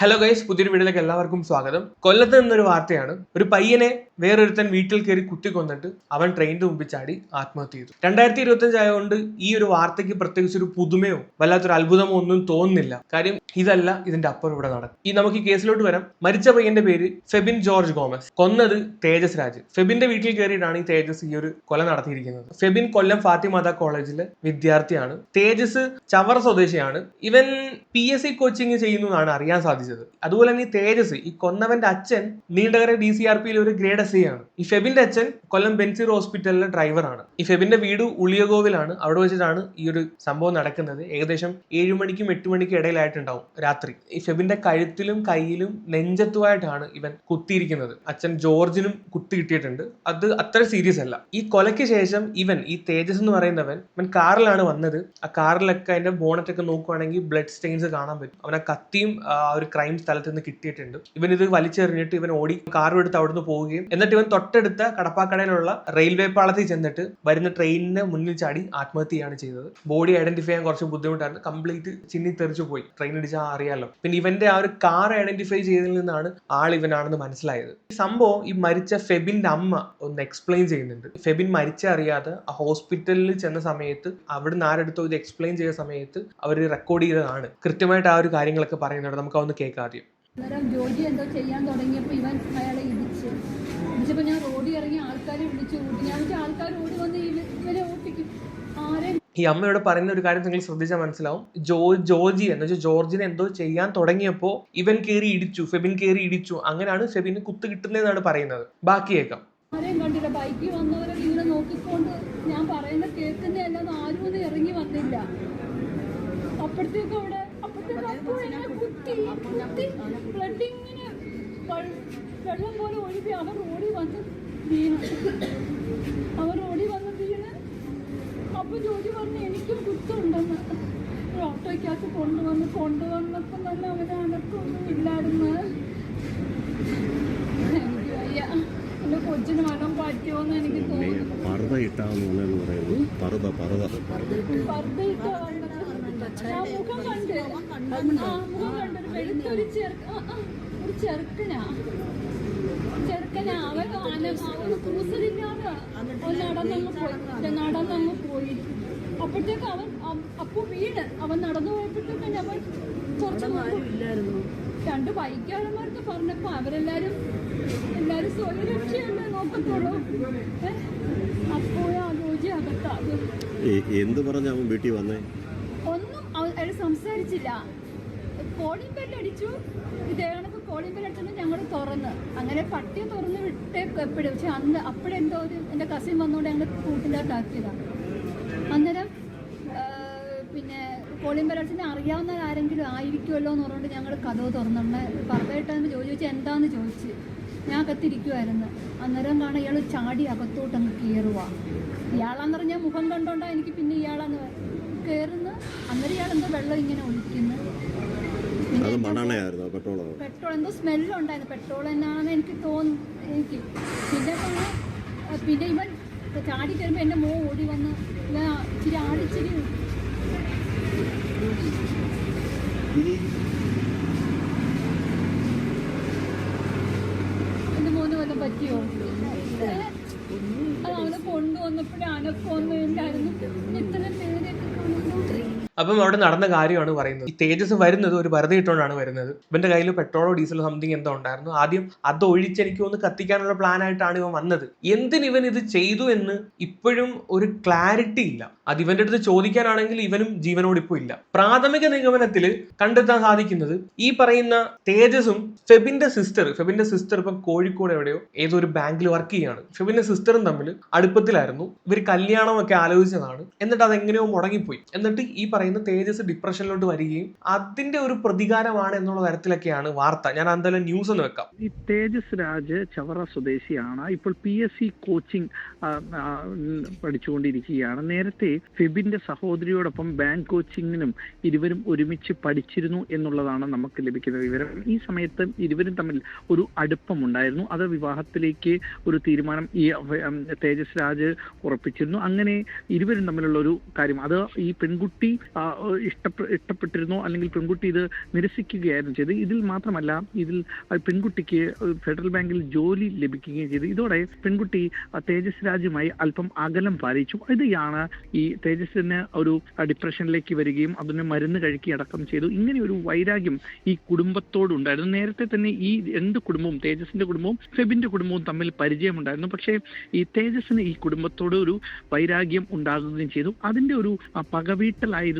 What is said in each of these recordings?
Hello guys പുതിയൊരു വീഡിയോയിലേക്ക് എല്ലാവർക്കും സ്വാഗതം. കൊല്ലത്ത് നിന്നൊരു വാർത്തയാണ്. ഒരു പയ്യനെ വേറൊരുത്തൻ വീട്ടിൽ കയറി കുത്തിക്കൊന്നിട്ട് അവൻ ട്രെയിനിന്റെ മുമ്പിൽ ചാടി ആത്മഹത്യ ചെയ്തു. രണ്ടായിരത്തി ഇരുപത്തി ആയതുകൊണ്ട് ഈ ഒരു വാർത്തയ്ക്ക് പ്രത്യേകിച്ച് ഒരു പുതുമയോ വല്ലാത്തൊരു അത്ഭുതമോ ഒന്നും തോന്നുന്നില്ല. കാര്യം ഇതല്ല ഇതിന്റെ അപ്പുറം ഇവിടെ നടക്കും ഈ നമുക്ക് ഈ കേസിലോട്ട് വരാം. മരിച്ച പയ്യന്റെ പേര് ഫെബിൻ ജോർജ് ഗോമസ്. കൊന്നത് തേജസ് രാജ്. ഫെബിന്റെ വീട്ടിൽ കയറിയിട്ടാണ് ഈ തേജസ് ഈ ഒരു കൊല നടത്തിയിരിക്കുന്നത്. ഫെബിൻ കൊല്ലം ഫാത്തിമാത കോളേജിലെ വിദ്യാർത്ഥിയാണ്. തേജസ് ചവറ സ്വദേശിയാണ്. ഇവൻ പി എസ് സി കോച്ചിങ് ചെയ്യുന്നതാണ് അറിയാൻ സാധിച്ചത്. അതുപോലെ തന്നെ ഈ തേജസ് ഈ കൊന്നവന്റെ അച്ഛൻ നീണ്ടകര ഡി സി ആർ പിയിൽ ഒരു ഗ്രേഡ് എസ് ആണ്. ഈ ഫെബിന്റെ അച്ഛൻ കൊല്ലം ബെൻസീർ ഹോസ്പിറ്റലിലെ ഡ്രൈവറാണ് ഈ ഫെബിന്റെ വീട് ഉളിയകോവിലാണ്. അവിടെ വെച്ചിട്ടാണ് ഈ ഒരു സംഭവം നടക്കുന്നത്. ഏകദേശം ഏഴു മണിക്കും എട്ട് മണിക്കും ഇടയിലായിട്ടുണ്ടാവും രാത്രി. ഈ ഫെബിന്റെ കഴുത്തിലും കയ്യിലും നെഞ്ചത്തുമായിട്ടാണ് ഇവൻ കുത്തിയിരിക്കുന്നത്. അച്ഛൻ ജോർജിനും കുത്തി കിട്ടിയിട്ടുണ്ട്. അത് അത്ര സീരിയസ് അല്ല. ഈ കൊലയ്ക്ക് ശേഷം ഇവൻ ഈ തേജസ് എന്ന് പറയുന്നവൻ ഇവൻ കാറിലാണ് വന്നത്. ആ കാറിലൊക്കെ അതിന്റെ ബോണറ്റൊക്കെ നോക്കുവാണെങ്കിൽ ബ്ലഡ് സ്റ്റെയിൻസ് കാണാൻ പറ്റും. അവനെ കത്തിയും ആ ഒരു ക്രൈം സ്ഥലത്ത് നിന്ന് കിട്ടിയിട്ടുണ്ട്. ഇവൻ ഇത് വലിച്ചെറിഞ്ഞിട്ട് ഇവൻ ഓടി കാറും എടുത്ത് അവിടുന്ന് പോവുകയും എന്നിട്ട് ഇവൻ തൊട്ടടുത്ത കടപ്പാക്കടയിലുള്ള റെയിൽവേ പാളത്തിൽ ചെന്നിട്ട് വരുന്ന ട്രെയിനിന് മുന്നിൽ ചാടി ആത്മഹത്യയാണ് ചെയ്തത്. ബോഡി ഐഡന്റിഫൈ ചെയ്യാൻ കുറച്ച് ബുദ്ധിമുട്ടാണ് കംപ്ലീറ്റ് ചിന്നി തെറിച്ചു പോയി. ട്രെയിൻ അടിച്ചാൽ അറിയാലോ. പിന്നെ ഇവന്റെ ആ ഒരു കാർ ഐഡന്റിഫൈ ചെയ്തതിൽ നിന്നാണ് ആൾ ഇവനാണെന്ന് മനസ്സിലായത്. ഈ സംഭവം ഈ മരിച്ച ഫെബിന്റെ അമ്മ ഒന്ന് എക്സ്പ്ലെയിൻ ചെയ്യുന്നുണ്ട്. ഫെബിൻ മരിച്ച അറിയാതെ ആ ഹോസ്പിറ്റലിൽ ചെന്ന സമയത്ത് അവിടുന്ന് ആരെടുത്തോ ഇത് എക്സ്പ്ലെയിൻ ചെയ്ത സമയത്ത് അവർ റെക്കോർഡ് ചെയ്തതാണ്. കൃത്യമായിട്ട് ആ ഒരു കാര്യങ്ങളൊക്കെ പറയുന്നുണ്ട്. നമുക്ക് അതൊന്ന് കേൾക്കാം ആദ്യം ജോജി എന്തോ ചെയ്യാൻ തുടങ്ങിയപ്പോൾ ഇവൻ അയാളെ ഇടിച്ച്. ഇടിച്ചപ്പോൾ ഞാൻ റോഡിൽ ഇറങ്ങി ആൾക്കാരെ വിളിച്ചു കൂട്ടി. ഞാൻ ആൾക്കാർ ഓടി വന്ന് ഇവരെ ഓട്ടിക്കും. ആരെ ഈ അമ്മയോട് പറയുന്ന ഒരു കാര്യം നിങ്ങൾ ശ്രദ്ധിച്ചാൽ മനസ്സിലാവും. ജോ ജോർജി എന്ന് വെച്ചാൽ ജോർജിനെ എന്തോ ചെയ്യാൻ തുടങ്ങിയപ്പോൾ ഇവൻ കയറി ഇടിച്ചു ഫെബിൻ കയറി ഇടിച്ചു. അങ്ങനെയാണ് ഫെബിന് കുത്ത് കിട്ടുന്നതെന്നാണ് പറയുന്നത്. ബാക്കിയേക്കാം ആരെയും കണ്ടില്ല. ബൈക്കിൽ വന്നവരെ ഇങ്ങനെ നോക്കിക്കൊണ്ട് ഞാൻ പറയുന്ന കേൾക്കുന്നതല്ലാതെ ആരും ഒന്നും ഇറങ്ങി വന്നില്ല. അപ്പോഴത്തേക്കും അവിടെ അപ്പോഴത്തേക്ക് അപ്പു എന്നെ കുത്തി കുത്തി ബ്ലഡ് ഇങ്ങനെ വൾ- വെള്ളം പോലെ ഒഴുകി അവർ ഓടി വന്ന് വീണ്. അവർ ഓടി വന്ന് വീണ്. അപ്പൊ ജോലി പറഞ്ഞു എനിക്കും കുത്തുണ്ടെന്ന്. ഓട്ടോയ്ക്കകത്ത് കൊണ്ടുവന്ന് കൊണ്ടുവന്നപ്പം തന്നെ അവന് അനക്കൊന്നും ഇല്ലായിരുന്നു. എനിക്ക് വയ്യ എന്റെ കൊച്ചിന് മനം പറ്റുമോന്ന് എനിക്ക് തോന്നുന്നു. പറുത ഇട്ടാന്ന് പറയുന്നത് പർദ്ദയിട്ട വന്നത് ആ മുഖം കണ്ട്. ആ മുഖം കണ്ട് ഒരു വെളുത്തൊരു ചെറുക്ക ഒരു ചെറുക്കനാ. ചെറുക്കനാ. അവൻ അന- അവന് കൂസലില്ലാതെ നടന്നങ്ങ് പോയി. നടന്നങ്ങ് പോയി. അപ്പോഴത്തേക്ക് അവൻ അപ്പൊ വീണ്. അവൻ നടന്നു പോയപ്പോഴത്തേക്ക് അവൻ കുറച്ച് രണ്ട് ബൈക്കാരന്മാർക്ക് പറഞ്ഞപ്പോ അവരെല്ലാരും എല്ലാരും സ്വയരക്ഷയല്ലേ നോക്കത്തുള്ളൂ? അപ്പോഴാ ആലോചി അകത്താകും എന്ത് പറഞ്ഞ അവൻ വീട്ടിൽ വന്നേ? അയാൾ സംസാരിച്ചില്ല കോളിംഗ് ബെൽ അടിച്ചു. ഇതേ കണക്ക് കോളിംഗ് ബെൽ അടിച്ചു ഞങ്ങൾ തുറന്ന്. അങ്ങനെ പട്ടിയെ തുറന്ന് വിട്ടേക്ക് എപ്പോഴും. പക്ഷെ അന്ന് അപ്പോഴെന്തോ ഒരു എന്റെ കസിൻ വന്നുകൊണ്ട് ഞങ്ങൾ കൂട്ടിന്റെ അകത്താക്കിയതാണ് അന്നേരം പിന്നെ കോളിംഗ് ബെൽ അറിയാവുന്ന ആരെങ്കിലും ആയിരിക്കുമല്ലോ എന്ന് പറഞ്ഞുകൊണ്ട് ഞങ്ങൾ കഥവ് തുറന്നുണ്ട് പറഞ്ഞിട്ടാന്ന് ചോദിച്ചു ചോദിച്ചാൽ എന്താന്ന് ചോദിച്ച്. ഞാൻ അകത്തിരിക്കുമായിരുന്നു അന്നേരം കാണാൻ ഇയാൾ ചാടി അകത്തോട്ട് അങ്ങ് കയറുക ഇയാളാന്ന് പറഞ്ഞാൽ മുഖം കണ്ടോണ്ടാ എനിക്ക് പിന്നെ ഇയാളാന്ന് കയറുന്ന അന്നേരം ഇയാൾ എന്തോ വെള്ളം ഇങ്ങനെ ഒഴിക്കുന്നു. അത് മണ്ണെണ്ണയായിരുന്നു പെട്രോൾ പെട്രോൾ എന്തോ സ്മെല്ലുണ്ടായിരുന്നു പെട്രോൾ എന്നാണ് എനിക്ക് തോന്നുന്നു എനിക്ക് പിന്നെ പിന്നെ ഇവൻ ചാടി കയറുമ്പോൾ എന്റെ മോ ഓടി വന്ന് ഇച്ചിരി ആടിച്ചിരി എന്റെ മോന് വല്ലതും പറ്റിയോ? അത് അവനെ കൊണ്ടുവന്നപ്പോഴേ അനക്കൊന്നും ഇല്ലായിരുന്നു ഇത്ര അപ്പം അവിടെ നടന്ന കാര്യമാണ് പറയുന്നത്. ഈ തേജസ് വരുന്നത് ഒരു വെറുതെ ഇട്ടുകൊണ്ടാണ് വരുന്നത്. ഇവന്റെ കയ്യിൽ പെട്രോളോ ഡീസലോ സംതിങ് എന്തോ ഉണ്ടായിരുന്നു. ആദ്യം അത് ഒഴിച്ച് എനിക്ക് ഒന്ന് കത്തിക്കാനുള്ള പ്ലാൻ ആയിട്ടാണ് ഇവൻ വന്നത്. എന്തിന് ഇവൻ ഇത് ചെയ്തു എന്ന് ഇപ്പോഴും ഒരു ക്ലാരിറ്റി ഇല്ല. അത് ഇവന്റെ അടുത്ത് ചോദിക്കാനാണെങ്കിൽ ഇവനും ജീവനോട് ഇപ്പോൾ ഇല്ല. പ്രാഥമിക നിഗമനത്തിൽ കണ്ടെത്താൻ സാധിക്കുന്നത് ഈ പറയുന്ന തേജസും ഫെബിന്റെ സിസ്റ്റർ ഫെബിന്റെ സിസ്റ്റർ ഇപ്പം കോഴിക്കോട് എവിടെയോ ഏതോ ഒരു ബാങ്കിൽ വർക്ക് ചെയ്യാണ്. ഫെബിന്റെ സിസ്റ്ററും തമ്മിൽ അടുപ്പത്തിലായിരുന്നു. ഇവർ കല്യാണമൊക്കെ ആലോചിച്ചതാണ്. എന്നിട്ട് അത് എങ്ങനെയോ മുടങ്ങിപ്പോയി. എന്നിട്ട് ഈ പറയുന്ന തേജസ് ഡിപ്രഷനിലോട്ട് വരികയും അതിന്റെ ഒരു പ്രതികാരമാണ് എന്നുള്ള തരത്തിലൊക്കെയാണ് വാർത്ത. ഞാൻ എന്തായാലും ന്യൂസ് ഒന്ന് വെക്കാം. ഈ തേജസ് രാജ് ചവറ സ്വദേശിയാണ്. ഇപ്പോൾ പി എസ് സി കോച്ചിങ് പഠിച്ചുകൊണ്ടിരിക്കുകയാണ്. നേരത്തെ ഫിബിന്റെ സഹോദരിയോടൊപ്പം ബാങ്ക് കോച്ചിങ്ങിനും ഇരുവരും ഒരുമിച്ച് പഠിച്ചിരുന്നു എന്നുള്ളതാണ് നമുക്ക് ലഭിക്കുന്ന വിവരം. ഈ സമയത്ത് ഇരുവരും തമ്മിൽ ഒരു അടുപ്പമുണ്ടായിരുന്നു. അത് വിവാഹത്തിലേക്ക് ഒരു തീരുമാനം ഈ തേജസ് രാജ് ഉറപ്പിച്ചിരുന്നു. അങ്ങനെ ഇരുവരും തമ്മിലുള്ള ഒരു കാര്യം അത് ഈ പെൺകുട്ടി ഇഷ്ടപ്പെ ഇഷ്ടപ്പെട്ടിരുന്നോ അല്ലെങ്കിൽ പെൺകുട്ടി ഇത് നിരസിക്കുകയായിരുന്നു ചെയ്ത് ഇതിൽ മാത്രമല്ല ഇതിൽ പെൺകുട്ടിക്ക് ഫെഡറൽ ബാങ്കിൽ ജോലി ലഭിക്കുകയും ചെയ്തു. ഇതോടെ പെൺകുട്ടി തേജസ് രാജുമായി അല്പം അകലം പാലിച്ചു. ഇതാണ് ഈ തേജസ്സിന് ഒരു ഡിപ്രഷനിലേക്ക് വരികയും അതിന് മരുന്ന് കഴിക്കുകയും അടക്കം ചെയ്തു. ഇങ്ങനെ ഒരു വൈരാഗ്യം ഈ കുടുംബത്തോടുണ്ടായിരുന്നു നേരത്തെ തന്നെ ഈ രണ്ട് കുടുംബവും തേജസിന്റെ കുടുംബവും ഫെബിന്റെ കുടുംബവും തമ്മിൽ പരിചയമുണ്ടായിരുന്നു. പക്ഷേ ഈ തേജസ്സിന് ഈ കുടുംബത്തോട് ഒരു വൈരാഗ്യം ഉണ്ടാകുകയും ചെയ്തു. അതിന്റെ ഒരു ആ,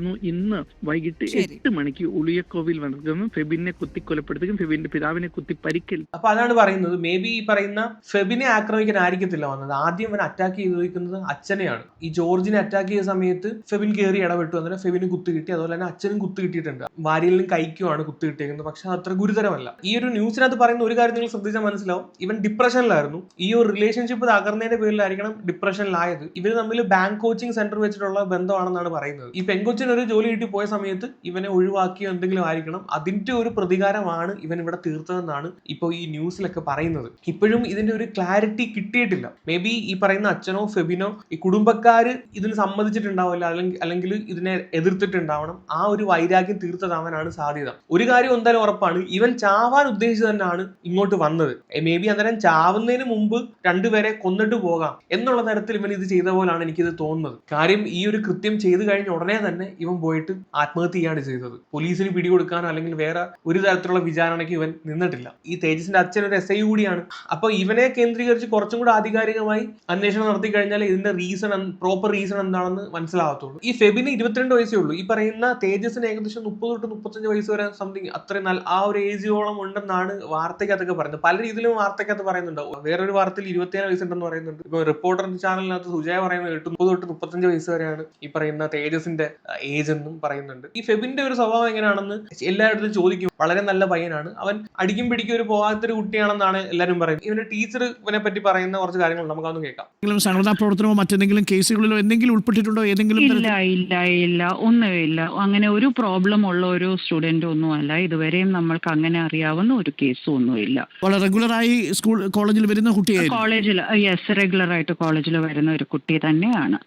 പകവീട്ടലായിരുന്നു ഇന്ന് വൈകിട്ട്. എട്ട് മണിക്ക് ഉളിയക്കോവിൽ വന്നതും ഫെബിനെ കുത്തി കൊലപ്പെടുത്തുകയും ഫെബിന്റെ പിതാവിനെ കുത്തി പരിക്കൽ അപ്പൊ അതാണ് പറയുന്നത്. മേ ബി ഈ പറയുന്ന ഫെബിനെ ആക്രമിക്കാൻ ആയിരിക്കത്തില്ല വന്നത്. ആദ്യം അവൻ അറ്റാക്ക് ചെയ്തിരിക്കുന്നത് അച്ഛനെയാണ്. ഈ ജോർജിനെ അറ്റാക്ക് ചെയ്ത സമയത്ത് ഫെബിൻ കയറി ഇടപെട്ടു. അന്നേരം ഫെബിന് കുത്തി കിട്ടി. അതുപോലെ തന്നെ അച്ഛനും കുത്തി കിട്ടിയിട്ടുണ്ട്. വാരിയിലും കൈക്കുമാണ് കുത്തി കിട്ടിയിരിക്കുന്നത് പക്ഷെ അത് അത്ര ഗുരുതരമല്ല. ഈ ഒരു ന്യൂസിനകത്ത് പറയുന്ന ഒരു കാര്യം നിങ്ങൾ ശ്രദ്ധിച്ചാൽ മനസ്സിലാവും. ഇവൻ ഡിപ്രഷനിലായിരുന്നു. ഈ ഒരു റിലേഷൻഷിപ്പ് തകർന്നതിന്റെ പേരിലായിരിക്കണം ഡിപ്രഷനിലായത്. ഇവർ തമ്മിൽ ബാങ്ക് കോച്ചിങ് സെന്റർ വെച്ചിട്ടുള്ള ബന്ധമാണെന്നാണ് പറയുന്നത്. ഈ പെങ്കൊച്ചിന് ഒരു ജോലി കിട്ടി പോയ സമയത്ത് ഇവനെ ഒഴിവാക്കിയോ എന്തെങ്കിലും ആയിരിക്കണം. അതിന്റെ ഒരു പ്രതികാരമാണ് ഇവൻ ഇവിടെ തീർത്തതെന്നാണ് ഇപ്പോൾ ഈ ന്യൂസിലൊക്കെ പറയുന്നത്. ഇപ്പോഴും ഇതിന്റെ ഒരു ക്ലാരിറ്റി കിട്ടിയിട്ടില്ല. മേ ബി ഈ പറയുന്ന അച്ഛനോ ഫെബിനോ ഈ കുടുംബക്കാര് ഇതിന് സമ്മതിച്ചിട്ടുണ്ടാവില്ല. അല്ലെങ്കിൽ അല്ലെങ്കിൽ ഇതിനെ എതിർത്തിട്ടുണ്ടാവണം. ആ ഒരു വൈരാഗ്യം തീർത്തതാവാനാണ് സാധ്യത. ഒരു കാര്യം എന്തായാലും ഉറപ്പാണ്. ഇവൻ ചാവാൻ ഉദ്ദേശിച്ചു തന്നെയാണ് ഇങ്ങോട്ട് വന്നത്. മേ ബി അന്നേരം ചാവുന്നതിന് മുമ്പ് രണ്ടുപേരെ കൊന്നിട്ട് പോകാം. എന്നുള്ള തരത്തിൽ ഇവൻ ഇത് ചെയ്ത പോലാണ് എനിക്കിത് തോന്നുന്നത്. കാര്യം ഈ ഒരു കൃത്യം ചെയ്തു കഴിഞ്ഞ ഉടനെ തന്നെ ഇവൻ പോയിട്ട് ആത്മഹത്യ ചെയ്യാണ് ചെയ്തത്. പോലീസിന് പിടികൊടുക്കാനോ അല്ലെങ്കിൽ വേറെ ഒരു തരത്തിലുള്ള വിചാരണയ്ക്ക് ഇവൻ നിന്നിട്ടില്ല. ഈ തേജസിന്റെ അച്ഛൻ ഒരു എസ് ഐ കൂടിയാണ്. അപ്പൊ ഇവനെ കേന്ദ്രീകരിച്ച് കുറച്ചും കൂടെ ആധികാരികമായി അന്വേഷണം നടത്തി കഴിഞ്ഞാൽ ഇതിന്റെ റീസൺ പ്രോപ്പർ റീസൺ എന്താണെന്ന് മനസ്സിലാവത്തുള്ളൂ ഈ ഫെബിന് ഇരുപത്തിരണ്ട് വയസ്സേ ഉള്ളൂ. ഈ പറയുന്ന തേജസിന് ഏകദേശം മുപ്പത് തൊട്ട് മുപ്പത്തഞ്ച് വയസ്സ് വരെ സംതിങ് അത്രയും നല്ല ആ ഒരു ഏജിയോളം ഉണ്ടെന്നാണ് വാർത്തയ്ക്കകത്തൊക്കെ പറയുന്നത്. പല രീതിയിലും വാർത്തയ്ക്കകത്ത് പറയുന്നുണ്ട്. വേറൊരു വാർത്തയിൽ ഇരുപത്തിയേഴ് വയസ്സുണ്ടെന്ന് പറയുന്നുണ്ട്. ഇപ്പൊ റിപ്പോർട്ടർ ചാനലിനകത്ത് സുജയ പറയുന്നത് കേട്ടു. മുപ്പത് തൊട്ട് മുപ്പത്തഞ്ച് വയസ്സ് വരെയാണ് ഈ പറയുന്ന തേജസിന്റെ ഏജ് എന്നും പറയുന്നുണ്ട്. ഈ ഫെബിന്റെ ഒരു സ്വഭാവം എങ്ങനെയാണെന്ന് എല്ലായിടത്തും ചോദിക്കും. വളരെ നല്ല പയ്യനാണ്. അവൻ അടിക്കും പിടിക്കും ഒരു പോകാത്തൊരു കുട്ടിയാണെന്നാണ് എല്ലാവരും പറയുന്നത്. ഇവന്റെ ടീച്ചർ ഇവനെ പറ്റി പറയുന്ന കുറച്ച് കാര്യങ്ങൾ നമുക്കൊന്ന് കേൾക്കാം. എന്തെങ്കിലും സന്നദ്ധ പ്രവർത്തനമോ മറ്റെന്തെങ്കിലും കേസുകളിലോ എന്തെങ്കിലും ഉൾപ്പെട്ടിട്ടുണ്ടോ? ഏതെങ്കിലും ഇല്ല ഇല്ല ഇല്ല. ഒന്നുമില്ല. അങ്ങനെ ഒരു പ്രോബ്ലം ഉള്ള ഒരു സ്റ്റുഡന്റ് ഒന്നും ഒന്നുമല്ല. ഇതുവരെയും നമ്മൾക്ക് അങ്ങനെ അറിയാവുന്ന ഒരു കേസും ഒന്നുമില്ല. വളരെ റെഗുലറായി സ്കൂൾ കോളേജിൽ വരുന്ന കുട്ടിയായിരുന്നു. കോളേജിൽ യെസ് റെഗുലർ ആയിട്ട് കോളേജിൽ വരുന്ന ഒരു കുട്ടി തന്നെയാണ്.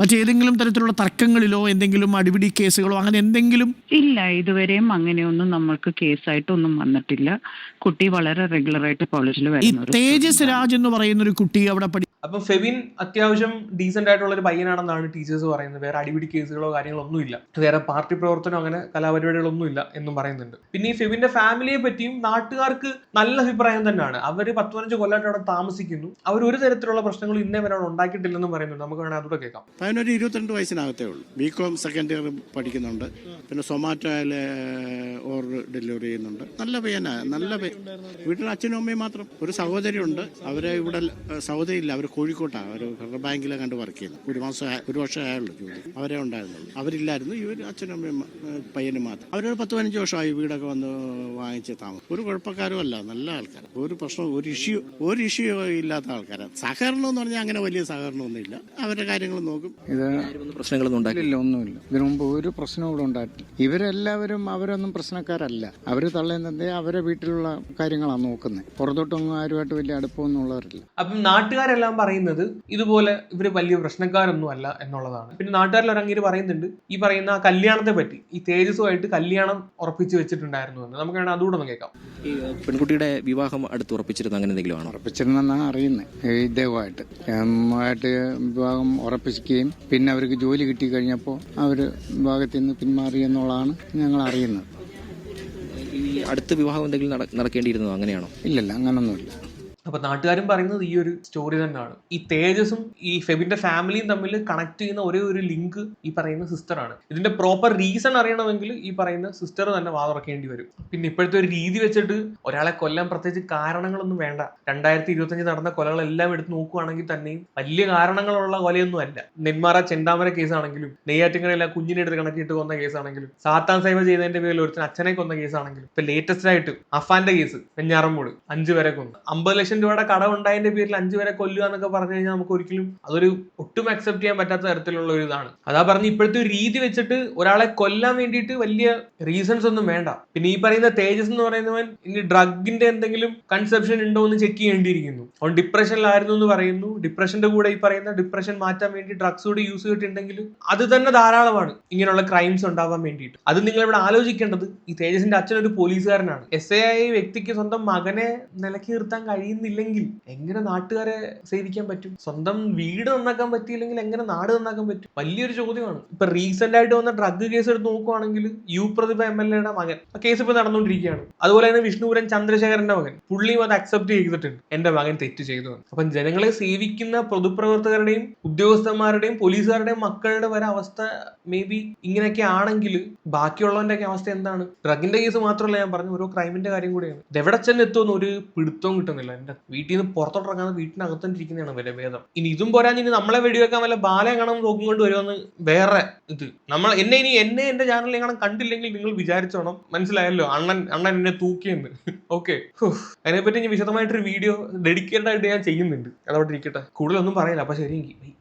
മറ്റേതെങ്കിലും തരത്തിലുള്ള തർക്കങ്ങളിലോ എന്തെങ്കിലും അടിപിടി കേസുകളോ അങ്ങനെ എന്തെങ്കിലും? ഇല്ല ഇതുവരെയും അങ്ങനെയൊന്നും നമ്മൾക്ക് കേസായിട്ടൊന്നും വന്നിട്ടില്ല. കുട്ടി വളരെ റെഗുലറായിട്ട് കോളേജിൽ ഈ വരുന്ന തേജസ് രാജ് എന്ന് പറയുന്ന ഒരു കുട്ടി അവിടെ പഠി അപ്പൊ ഫെവിൻ അത്യാവശ്യം ഡീസെന്റ് ആയിട്ടുള്ള ഒരു പയ്യനാണെന്നാണ് ടീച്ചേഴ്സ് പറയുന്നത്. വേറെ അടിപിടി കേസുകളോ കാര്യങ്ങളോ ഒന്നുമില്ല വേറെ പാർട്ടി പ്രവർത്തനം അങ്ങനെ കലാപരിപാടികളൊന്നും ഇല്ല എന്നും പറയുന്നുണ്ട്. പിന്നെ ഈ ഫെബിന്റെ ഫാമിലിയെ പറ്റിയും നാട്ടുകാർക്ക് നല്ല അഭിപ്രായം തന്നെയാണ്. അവർ പത്ത് പതിനഞ്ച് കൊല്ലമായിട്ട് അവിടെ താമസിക്കുന്നു. അവർ ഒരു തരത്തിലുള്ള പ്രശ്നങ്ങളും ഇന്നേ വരെ അവിടെ ഉണ്ടാക്കിയിട്ടില്ലെന്നും പറയുന്നുണ്ട്. നമുക്ക് വേണേൽ അതുകൂടെ കേൾക്കാം. പതിനൊരു ഇരുപത്തിരണ്ട് വയസ്സിനകത്തേ ഉള്ളൂ. ബി കോം സെക്കൻഡ് ഇയർ പഠിക്കുന്നുണ്ട്. പിന്നെ സൊമാറ്റോയിൽ ഓർഡർ ഡെലിവറി ചെയ്യുന്നുണ്ട്. നല്ല പയ്യനാണ് നല്ല വീട്ടിൽ അച്ഛനും അമ്മയും മാത്രം. ഒരു സഹോദരി ഉണ്ട് അവരെ ഇവിടെ സഹോദരി ഇല്ല അവർ കോഴിക്കോട്ടാണ്. അവർ ഫെഡറൽ ബാങ്കിലെ കണ്ട് വർക്ക് ചെയ്യുന്നത് ഒരു മാസം ഒരു വർഷം ആയുള്ളൂ ജോലി. അവരെ ഉണ്ടായിരുന്നുള്ളൂ. അവരില്ലായിരുന്നു. ഇവർ അച്ഛനും അമ്മയും പയ്യനും മാത്രം. അവരൊരു പത്ത് പതിനഞ്ച് വർഷമായി വീടൊക്കെ വന്ന് വാങ്ങിച്ച് താമസം ഒരു കുഴപ്പക്കാരും അല്ല. നല്ല ആൾക്കാർ ഒരു പ്രശ്നം ഒരു ഇഷ്യൂ ഒരു ഇഷ്യൂ ഇല്ലാത്ത ആൾക്കാരാണ് സഹകരണം എന്ന് പറഞ്ഞാൽ അങ്ങനെ വലിയ സഹകരണമൊന്നുമില്ല. അവരുടെ കാര്യങ്ങൾ നോക്കും. ഇത് പ്രശ്നങ്ങളൊന്നും ഉണ്ടാക്കി ഇല്ല ഒന്നുമില്ല. ഇതിനു മുമ്പ് ഒരു പ്രശ്നവും ഇവിടെ ഉണ്ടായിട്ടില്ല. ഇവരെല്ലാവരും അവരൊന്നും പ്രശ്നക്കാരല്ല. അവർ തള്ളുന്നത് അവരെ വീട്ടിലുള്ള കാര്യങ്ങളാണ് നോക്കുന്നത് പുറത്തോട്ടൊന്നും ആരുമായിട്ട് വലിയ അടുപ്പമൊന്നും ഉള്ളവരില്ല. അപ്പം നാട്ടുകാരെല്ലാം പറയുന്നത് ഇതുപോലെ ഇവർ വലിയ പ്രശ്നക്കാരൊന്നും അല്ല എന്നുള്ളതാണ്. പിന്നെ നാട്ടുകാരിൽ ഒരങ്ങനെ പറയുന്നുണ്ട്. ഈ പറയുന്ന ആ കല്യാണത്തെ പറ്റി ഈ തേജസ്സുമായിട്ട് കല്യാണം ഉറപ്പിച്ചു വെച്ചിട്ടുണ്ടായിരുന്നു എന്ന്. നമുക്ക് വേണം അതുകൂടെ ഒന്ന് കേൾക്കാം. ഈ പെൺകുട്ടിയുടെ വിവാഹം അടുത്ത് ഉറപ്പിച്ചിരുന്ന അങ്ങനെ എന്തെങ്കിലും ആണോ? ഉറപ്പിച്ചിരുന്നെന്നാണ് അറിയുന്നത്. ഇദ്ദേഹമായിട്ട് ആയിട്ട് വിവാഹം ഉറപ്പിക്കുകയും പിന്നെ അവർക്ക് ജോലി കിട്ടി കഴിഞ്ഞപ്പോൾ അവർ വിവാഹത്തിൽ നിന്ന് പിന്മാറി എന്നുള്ളതാണ് ഞങ്ങൾ അറിയുന്നത്. ഈ അടുത്ത വിവാഹം എന്തെങ്കിലും നട- നടക്കേണ്ടിയിരുന്നോ അങ്ങനെയാണോ? ഇല്ലല്ല അങ്ങനൊന്നുമില്ല. അപ്പൊ നാട്ടുകാരും പറയുന്നത് ഈ ഒരു സ്റ്റോറി തന്നെയാണ്. ഈ തേജസും ഈ ഫെബിന്റെ ഫാമിലിയും തമ്മിൽ കണക്ട് ചെയ്യുന്ന ഒരേ ഒരു ലിങ്ക് ഈ പറയുന്ന സിസ്റ്ററാണ് ഇതിന്റെ പ്രോപ്പർ റീസൺ അറിയണമെങ്കിൽ ഈ പറയുന്ന സിസ്റ്റർ തന്നെ വാതുറക്കേണ്ടി വരും. പിന്നെ ഇപ്പോഴത്തെ ഒരു രീതി വെച്ചിട്ട് ഒരാളെ കൊല്ലാൻ പ്രത്യേകിച്ച് കാരണങ്ങളൊന്നും വേണ്ട. രണ്ടായിരത്തി ഇരുപത്തഞ്ച് നടന്ന കൊലകളെല്ലാം എടുത്ത് നോക്കുകയാണെങ്കിൽ തന്നെയും വലിയ കാരണങ്ങളുള്ള കൊലയൊന്നും അല്ല. നെന്മാറ ചെന്താമര കേസാണെങ്കിലും നെയ്യാറ്റിങ്കരയിലെ കുഞ്ഞിനെ എടുത്ത് കണക്കിട്ട് കൊന്ന കേസാണെങ്കിലും സാത്താൻ സൈവ ചെയ്തതിന്റെ പേരിൽ ഒരുത്തിന് അച്ഛനെ കൊന്ന കേസാണെങ്കിലും ഇപ്പൊ ലേറ്റസ്റ്റ് ആയിട്ട് അഫാന്റെ കേസ് വെഞ്ഞാറമ്മൂട് അഞ്ചു വരെ കൊന്നു. അമ്പത് ലക്ഷം ലക്ഷം രൂപയുടെ കടം ഉണ്ടായതിന്റെ പേരിൽ അഞ്ചു വരെ കൊല്ലുക എന്നൊക്കെ പറഞ്ഞു കഴിഞ്ഞാൽ നമുക്ക് ഒരിക്കലും അതൊരു ഒട്ടും അക്സെപ്റ്റ് ചെയ്യാൻ പറ്റാത്ത തരത്തിലുള്ള ഒരു ഇതാണ്. അതാ പറഞ്ഞ് ഇപ്പോഴത്തെ ഒരു രീതി വെച്ചിട്ട് ഒരാളെ കൊല്ലാൻ വേണ്ടിയിട്ട് വലിയ റീസൺസ് ഒന്നും വേണ്ട. പിന്നെ ഈ പറയുന്ന തേജസ് എന്ന് പറയുന്നവൻ ഇനി ഡ്രഗിന്റെ എന്തെങ്കിലും കൺസെപ്ഷൻ ഉണ്ടോ എന്ന് ചെക്ക് ചെയ്യേണ്ടിയിരിക്കുന്നു. അവൻ ഡിപ്രഷനിലായിരുന്നു എന്ന് പറയുന്നു. ഡിപ്രഷന്റെ കൂടെ ഈ പറയുന്ന ഡിപ്രഷൻ മാറ്റാൻ വേണ്ടി ഡ്രഗ്സ് കൂടി യൂസ് ചെയ്തിട്ടുണ്ടെങ്കിൽ അത് തന്നെ ധാരാളമാണ് ഇങ്ങനെയുള്ള ക്രൈംസ് ഉണ്ടാവാൻ വേണ്ടിയിട്ട്. അത് നിങ്ങൾ ഇവിടെ ആലോചിക്കേണ്ടത് ഈ തേജസിന്റെ അച്ഛൻ ഒരു പോലീസുകാരനാണ്. എസ് എ വ്യക്തിക്ക് സ്വന്തം മകനെ നിലയ്ക്ക് നിർത്താൻ കഴിയുന്നില്ലെങ്കിൽ എങ്ങനെ നാട്ടുകാരെ സേവിക്കാൻ പറ്റും? സ്വന്തം വീട് നന്നാക്കാൻ പറ്റിയില്ലെങ്കിൽ എങ്ങനെ നാട് നന്നാക്കാൻ പറ്റും? വലിയൊരു ചോദ്യമാണ്. ഇപ്പൊ റീസെന്റ് ആയിട്ട് വന്ന ഡ്രഗ് കേസ് എടുത്ത് നോക്കുവാണെങ്കിൽ യു പ്രതിഭ എം എൽ എയുടെ മകൻ. ആ കേസ് ഇപ്പൊ നടന്നുകൊണ്ടിരിക്കുകയാണ്. അതുപോലെ തന്നെ വിഷ്ണുപുരൻ ചന്ദ്രശേഖരന്റെ മകൻ. പുള്ളിയും അത് അക്സെപ്റ്റ് ചെയ്തിട്ടുണ്ട്. എന്റെ മകൻ തെറ്റ് ചെയ്തു. അപ്പം ജനങ്ങളെ സേവിക്കുന്ന പൊതുപ്രവർത്തകരുടെയും ഉദ്യോഗസ്ഥന്മാരുടെയും പോലീസുകാരുടെയും മക്കളുടെ വരെ അവസ്ഥ മേ ബി ഇങ്ങനെയൊക്കെ ആണെങ്കിൽ ബാക്കിയുള്ളവന്റെ ഒക്കെ അവസ്ഥ എന്താണ്? ഡ്രഗിന്റെ കേസ് മാത്രമല്ല ഞാൻ പറഞ്ഞു. ഓരോ ക്രൈമിന്റെ കാര്യം കൂടിയാണ്. ഇതെവിടെ ചെന്ന് എത്തുമെന്ന് ഒരു പിടുത്തവും കിട്ടുന്നില്ല. എന്റെ വീട്ടിൽ നിന്ന് പുറത്തോട്ടിറങ്ങാതെ വീട്ടിനകത്തോണ്ടിരിക്കുന്നതാണ് വില ഭേദം. ഇനി ഇതും പോരാ ഇനി നമ്മളെ വെടിവെക്കാൻ വല്ല ബാലയെ കാണാൻ നോക്കും കൊണ്ട് വരുമെന്ന് വേറെ ഇത്. നമ്മൾ എന്നെ ഇനി എന്നെ എന്റെ ചാനലിൽ കാണാൻ കണ്ടില്ലെങ്കിൽ നിങ്ങൾ വിചാരിച്ചോണം. മനസ്സിലായല്ലോ? അണ്ണൻ അണ്ണൻ എന്നെ തൂക്കിയെന്ന്. ഓക്കെ അതിനെപ്പറ്റി ഇനി വിശദമായിട്ടൊരു വീഡിയോ ഡെഡിക്കേറ്റഡ് ആയിട്ട് ഞാൻ ചെയ്യുന്നുണ്ട്. അതവിടെ ഇരിക്കട്ടെ. കൂടുതലൊന്നും പറയില്ല. അപ്പൊ ശരി എങ്കിൽ